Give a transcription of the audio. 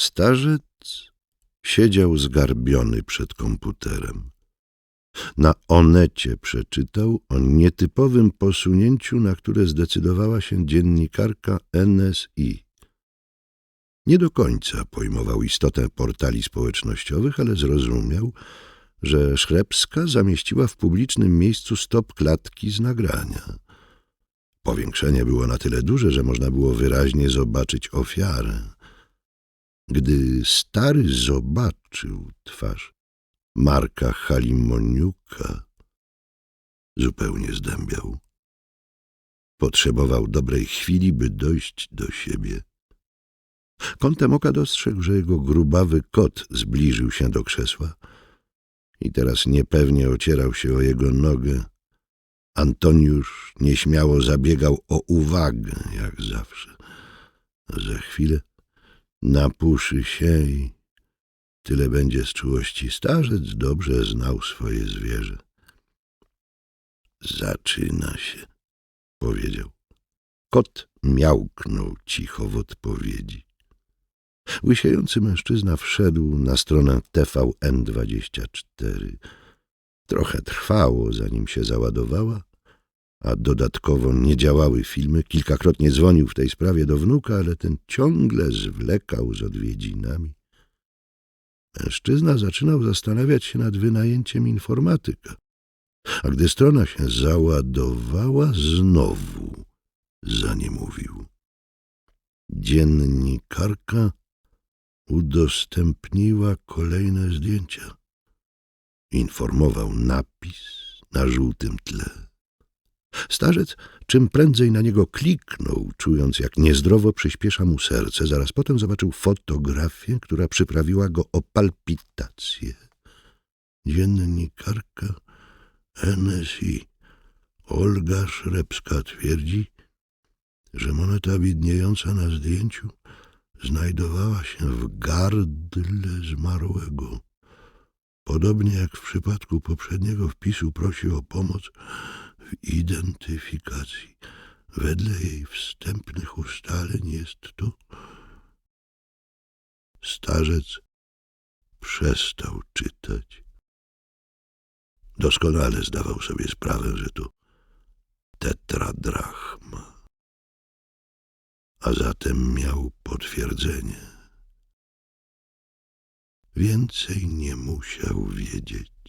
Starzec siedział zgarbiony przed komputerem. Na Onecie przeczytał o nietypowym posunięciu, na które zdecydowała się dziennikarka NSI. Nie do końca pojmował istotę portali społecznościowych, ale zrozumiał, że Szrebska zamieściła w publicznym miejscu stop klatki z nagrania. Powiększenie było na tyle duże, że można było wyraźnie zobaczyć ofiarę. Gdy stary zobaczył twarz Marka Halimoniuka, zupełnie zdębiał. Potrzebował dobrej chwili, by dojść do siebie. Kątem oka dostrzegł, że jego grubawy kot zbliżył się do krzesła i teraz niepewnie ocierał się o jego nogę. Antoniusz nieśmiało zabiegał o uwagę, jak zawsze. Za chwilę napuszy się i tyle będzie z czułości. Starzec dobrze znał swoje zwierzę. Zaczyna się, powiedział. Kot miałknął cicho w odpowiedzi. Łysiejący mężczyzna wszedł na stronę TVN24. Trochę trwało, zanim się załadowała, a dodatkowo nie działały filmy. Kilkakrotnie dzwonił w tej sprawie do wnuka, ale ten ciągle zwlekał z odwiedzinami. Mężczyzna zaczynał zastanawiać się nad wynajęciem informatyka, a gdy strona się załadowała, znowu zaniemówił. Dziennikarka udostępniła kolejne zdjęcia. Informował napis na żółtym tle. Starzec czym prędzej na niego kliknął, czując jak niezdrowo przyspiesza mu serce. Zaraz potem zobaczył fotografię, która przyprawiła go o palpitację. Dziennikarka NSI Olga Szrebska twierdzi, że moneta widniejąca na zdjęciu znajdowała się w gardle zmarłego. Podobnie jak w przypadku poprzedniego wpisu prosi o pomoc identyfikacji. Wedle jej wstępnych ustaleń jest to starzec przestał czytać. Doskonale zdawał sobie sprawę, że to tetradrachma. A zatem miał potwierdzenie. Więcej nie musiał wiedzieć.